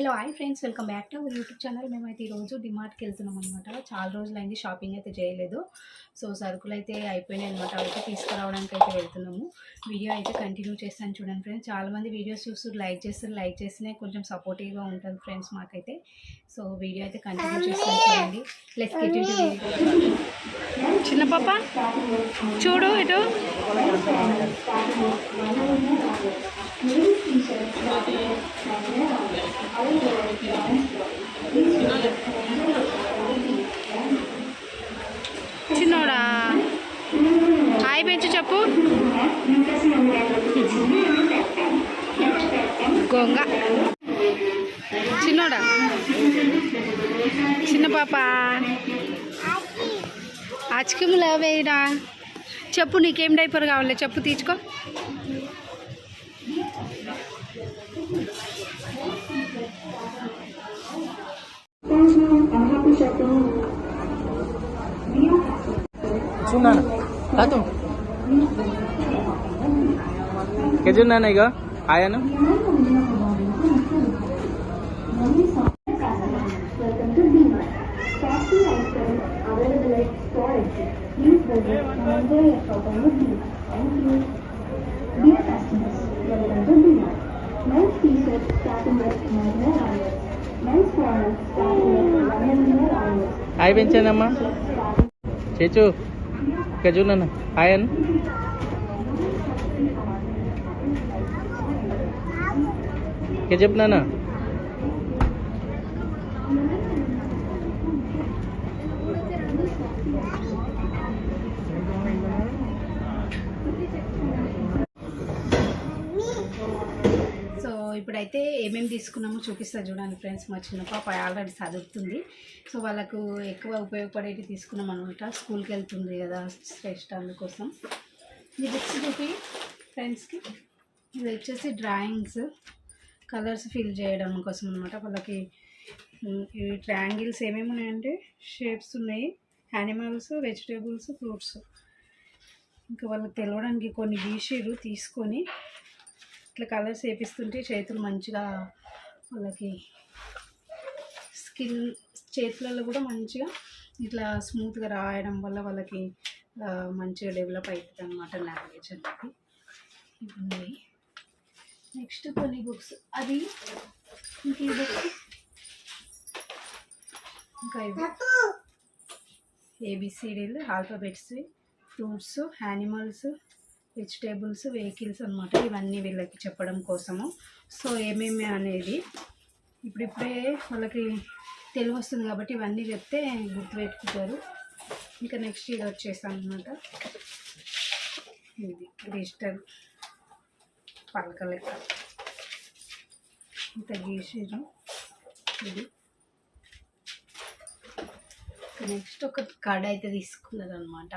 Hello hi friends welcome back to our YouTube channel మేమైతే ఈరోజు డిమార్ట్కి వెళ్తున్నాం అనమాట చాలా రోజులైంది షాపింగ్ అయితే చేయలేదు. సో సరుకులు అయితే అయిపోయినాయి అనమాట అయితే తీసుకురావడానికి అయితే వెళ్తున్నాము. వీడియో అయితే కంటిన్యూ చేస్తాను చూడండి ఫ్రెండ్స్ చాలామంది వీడియోస్ చూస్తూ లైక్ చేస్తారు లైక్ చేస్తేనే కొంచెం సపోర్టివ్గా ఉంటుంది ఫ్రెండ్స్ మాకైతే. సో వీడియో అయితే కంటిన్యూ చేస్తాను చూడండి. లెస్ చిన్న పాప చూడు ఇటు. చిన్నోడా? హాయ్ పెంచు చెప్పు. గొంగ. చిన్నోడా? చిన్న పాప. ఆచికిములు వేయడా చెప్పు నీకేం డైపర్ కావాలి? చెప్పు తీసుకో Sunana, datang. Kejunana ayano. Hi పెంచానమ్మా చేచు ఇక చూన్నాను ఆయాను ఇక చెప్పినానా సో ఇప్పుడైతే ఏమేమి తీసుకున్నామో చూపిస్తా చూడండి ఫ్రెండ్స్. మా చిన్న పాప ఆల్రెడీ చదువుతుంది. సో వాళ్ళకు ఎక్కువ ఉపయోగపడేవి తీసుకున్నాం అనమాట స్కూల్కి వెళ్తుంది కదా శ్రేష్ట అందుకోసం. ఈ బుక్స్ చూపి ఫ్రెండ్స్కి. ఇది వచ్చేసి డ్రాయింగ్స్ కలర్స్ ఫిల్ చేయడం కోసం అనమాట వాళ్ళకి ఉమ్, ఇవి ట్రయాంగిల్స్ ఏమేమి ఉన్నాయంటే షేప్స్ ఉన్నాయి. Animals vegetables fruits. ఇంకా వాళ్ళకి తెలవడానికి కొన్ని గీషీలు తీసుకొని ఇట్లా కలర్స్ వేపిస్తుంటే చేతులు మంచిగా వాళ్ళకి స్కిన్ చేతులలో కూడా మంచిగా ఇట్లా స్మూత్గా రాయడం వల్ల వాళ్ళకి మంచిగా డెవలప్ అవుతుంది అనమాట లాంగ్వేజ్ అనేది. ఇవన్నీ. నెక్స్ట్ కొన్ని బుక్స్. అది ఇంక ఈ బుక్స్ ఇంకా ఇవి ఏబిసిడీలు alphabets fruits animals vegetables vehicles అనమాట ఇవన్నీ వీళ్ళకి చెప్పడం కోసము. సో ఏమేమి అనేది ఇప్పుడిప్పుడే వాళ్ళకి తెలివి వస్తుంది కాబట్టి ఇవన్నీ చెప్తే గుర్తుపెట్టుకుంటారు. ఇంకా నెక్స్ట్ ఇది వచ్చేసాం అనమాట ఇది డిజిటల్ పలక లెక్క ఇంత గీసారు ఇది. నెక్స్ట్ ఒక కడ అయితే తీసుకున్నది అనమాట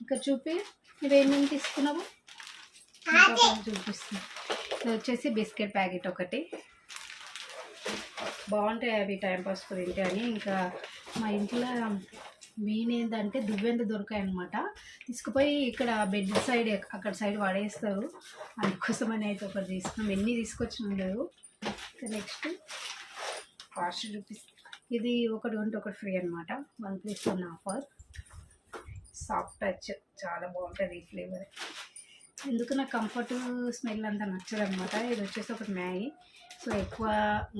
ఇంకా చూపి. ఇవేమేమి తీసుకున్నావు? చూపిస్తుంది ఇది వచ్చేసి బిస్కెట్ ప్యాకెట్ ఒకటి. బాగుంటాయి అవి టైంపాస్ తింటే అని. ఇంకా మా ఇంట్లో మెయిన్ ఏంటంటే దువ్వెంత దొరికాయి అనమాట తీసుకుపోయి ఇక్కడ బెడ్ సైడ్ అక్కడ సైడ్ పడేస్తారు అందుకోసమని అయితే ఒకటి తీసుకున్నాం. ఎన్ని తీసుకొచ్చినాం ఇంకా నెక్స్ట్ కాస్ట్ చూపిస్తాం. ఇది ఒకటి ఉంటే ఒకటి ఫ్రీ అనమాట one plus one offer. Soft touch చాలా బాగుంటుంది ఈ ఫ్లేవర్. ఎందుకు నాకు కంఫర్ట్ స్మెల్ అంతా నచ్చదు అనమాట ఇది వచ్చేసి ఒకటి మ్యాగీ. సో ఎక్కువ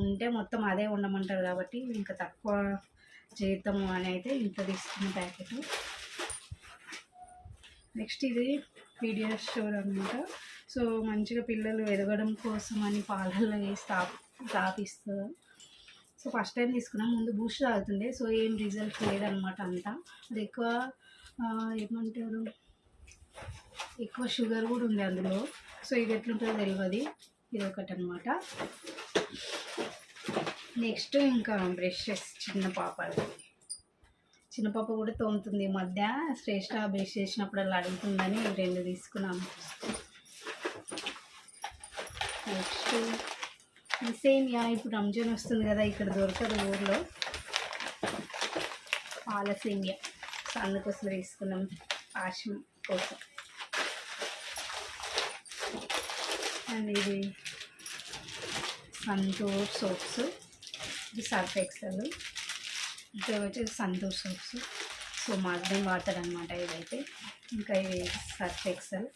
ఉంటే మొత్తం అదే ఉండమంటారు కాబట్టి ఇంకా తక్కువ చేద్దాము అని అయితే ఇంత తీసుకున్న ప్యాకెట్. నెక్స్ట్ ఇది వీడియో స్టోర్ అనమాట సో మంచిగా పిల్లలు ఎదగడం కోసం అని పాలల్లో వేసి తాప్ తాపిస్తారు. సో ఫస్ట్ టైం తీసుకున్నాం ముందు బూస్ట్ తాగుతుండే. సో ఏం రిజల్ట్ లేదనమాట అంతా. అది ఎక్కువ ఏమంటారు? ఎక్కువ షుగర్ కూడా ఉంది అందులో. సో ఇది ఎట్లుంటుందో తెలియదు ఇది ఒకటి అనమాట నెక్స్ట్ ఇంకా బ్రషెస్ చిన్న పాప చిన్న పాప కూడా తోముతుంది ఈ మధ్య. శ్రేష్ట బ్రష్ చేసినప్పుడు అలా అడుగుతుందని రెండు తీసుకున్నాము నెక్స్ట్ సేమ్ యా ఇప్పుడు రంజాన్ వస్తుంది కదా ఇక్కడ దొరకదు ఊర్లో. పాల సేమియా. అందుకోసం తీసుకున్నాం పాశం కోసం. అండ్ ఇది సంతూర్ సోప్స్. ఇది సర్ఫ్ ఎక్సెల్. ఇది వచ్చేసి సంతూర్ సోప్స్. సో మా హస్బెండ్ వాడతాడనమాట ఇదైతే. ఇంకా ఇది సర్ఫ్ ఎక్సెల్.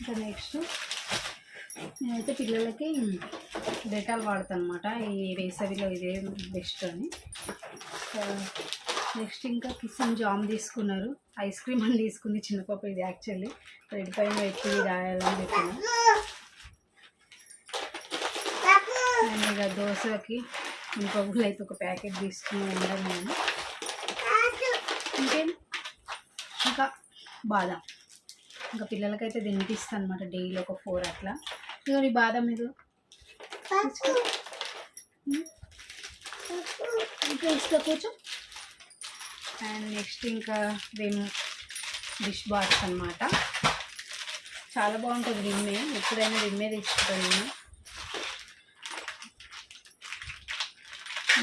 ఇంకా నెక్స్ట్ నేనైతే పిల్లలకి డెటాల్ వాడతాను అనమాట ఈ వేసవిలో ఇదే బెస్ట్ అని. నెక్స్ట్ ఇంకా కిసన్ జామ్ తీసుకున్నారు. ఐస్ క్రీమ్ అని తీసుకుంది చిన్న పాప ఇది యాక్చువల్లీ రెడ్ పైన పెట్టి రాయాలని చెప్పిన. ఇక దోశకి ఇంకొకరు అయితే ఒక ప్యాకెట్ తీసుకుని ఉండను నేను. ఇంకేం? ఇంకా బాదం. ఇంకా పిల్లలకైతే తినిపిస్తాను అనమాట డైలీ ఒక ఫోర్ అట్లా. ఇక నీ బాదం ఇది. ఇంకా ఇస్తా కూర్చో. అండ్ నెక్స్ట్ ఇంకా విమ్ డిష్ బాక్స్ అనమాట చాలా బాగుంటుంది విమ్మే ఎప్పుడైనా విమ్మే తెచ్చుకుంటాను నేను.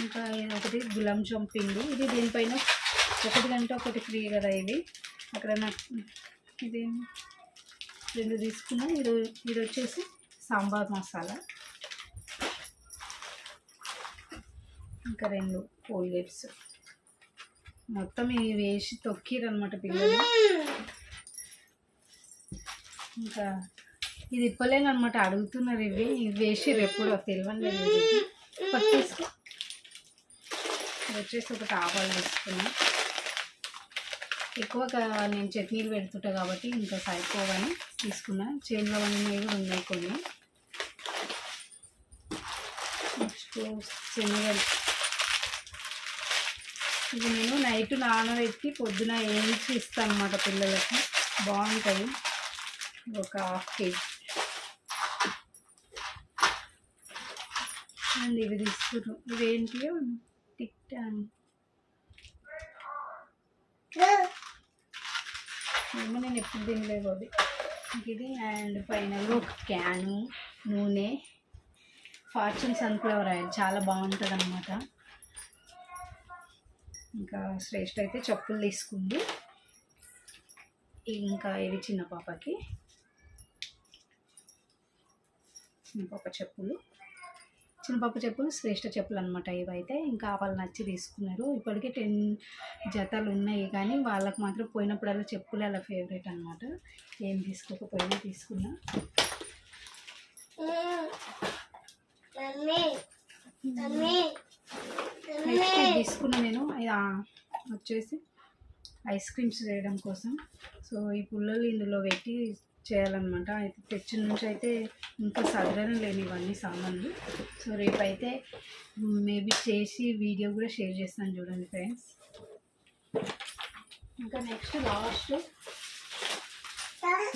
ఇంకా ఇది ఒకటి? గులాబ్ జామ్ పిండి. ఇది దీనిపైన ఒకటి గంట ఒకటి ఫ్రీ కదా ఇది. అక్కడ నాకు ఇది రెండు తీసుకున్నా. ఇది ఇది వచ్చేసి సాంబార్ మసాలా. ఇంకా రెండు కోల్గేట్స్. మొత్తం ఇవి వేసి తొక్కిరనమాట పిల్లలు. ఇంకా ఇది ఇప్పలేను అనమాట అడుగుతున్నారు ఇవి. ఇవి వేసి ఎప్పుడు తెలియని లేదు ఇది. వచ్చేసి ఒకటి ఆవాలు వేసుకున్నా ఎక్కువగా నేను చట్నీలు పెడుతుంటా కాబట్టి ఇంకా సరిపోవని తీసుకున్నా. చేనులో ఉన్నవి కూడా ఉన్నాయి కొన్ని. నెక్స్ట్ శనగలు ఇది నేను నైట్ నానబెట్టి పొద్దున వేయించి ఇస్తాను అనమాట పిల్లలకి. బాగుంటాయి ఒక హాఫ్ కేజీ. అండ్ ఇవి తీసుకున్నాం ఇవేంటి టిక్ ఏమో నేను ఎప్పుడు తినలేదు అది. ఇది అండ్ ఫైనల్ ఒక క్యాను నూనె ఫార్చ్యూన్ సన్ఫ్లవర్ ఆయిల్. చాలా బాగుంటుంది అనమాట ఇంకా శ్రేష్ఠ అయితే చెప్పులు తీసుకుంది. ఇంకా ఇవి చిన్న పాపకి. చిన్న పాప చెప్పులు. చిన్న పాప చెప్పులు శ్రేష్ఠ చెప్పులు అనమాట ఇవైతే. ఇంకా వాళ్ళు నచ్చి తీసుకున్నారు. ఇప్పటికే టెన్ జతలు ఉన్నాయి కానీ వాళ్ళకి మాత్రం పోయినప్పుడల్లా చెప్పులు అలా ఫేవరెట్ అనమాట ఏం తీసుకోకపోయినా తీసుకున్నా. నెక్స్ట్ తీసుకున్నా నేను వచ్చేసి ఐస్ క్రీమ్స్ చేయడం కోసం. సో ఈ పుల్లలు ఇందులో పెట్టి చేయాలన్నమాట. అయితే తెచ్చిన నుంచి అయితే ఇంకా సదరడం లేని ఇవన్నీ సామాన్లు. సో రేపైతే మేబీ చేసి వీడియో కూడా షేర్ చేస్తాను చూడండి ఫ్రెండ్స్. ఇంకా నెక్స్ట్ లాస్ట్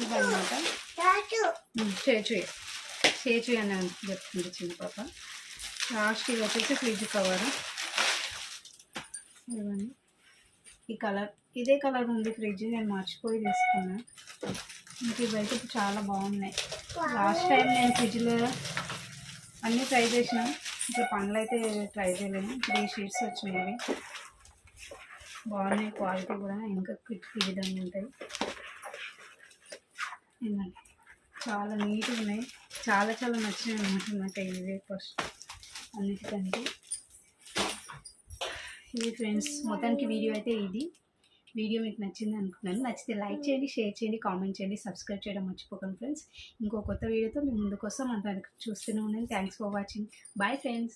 ఇవన్నమాట. చేచు చేచు అని చెప్తుంది చిన్న పాప. లాస్ట్ ఇది వచ్చేసి ఫ్రిడ్జ్ కవర్. ఇవ్వండి ఈ కలర్ ఇదే కలర్ ఉంది ఫ్రిడ్జ్ నేను మర్చిపోయి తీసుకున్నాను ఇంక ఇవైతే చాలా బాగున్నాయి. లాస్ట్ టైం నేను ఫ్రిడ్జ్లో అన్నీ ట్రై చేసిన. ఇంకా పనులు అయితే ట్రై చేయలేను. త్రీ షీట్స్ వచ్చినాయి. బాగున్నాయి క్వాలిటీ కూడా ఇంకా క్విక్ ఈ విధంగా ఉంటాయి. చాలా నీట్గా ఉన్నాయి. చాలా చాలా నచ్చినాయి అనమాట నాకు ఇవే ఫస్ట్. అన్నిటికంటే ఇది ఫ్రెండ్స్ మొత్తానికి వీడియో అయితే ఇది. వీడియో మీకు నచ్చింది అనుకున్నాను. నచ్చితే లైక్ చేయండి షేర్ చేయండి కామెంట్ చేయండి సబ్స్క్రైబ్ చేయడం మర్చిపోకండి ఫ్రెండ్స్. ఇంకో కొత్త వీడియోతో మీ ముందుకు వస్తాం. అంతవరకు చూస్తూనే ఉండండి. Thanks for watching bye friends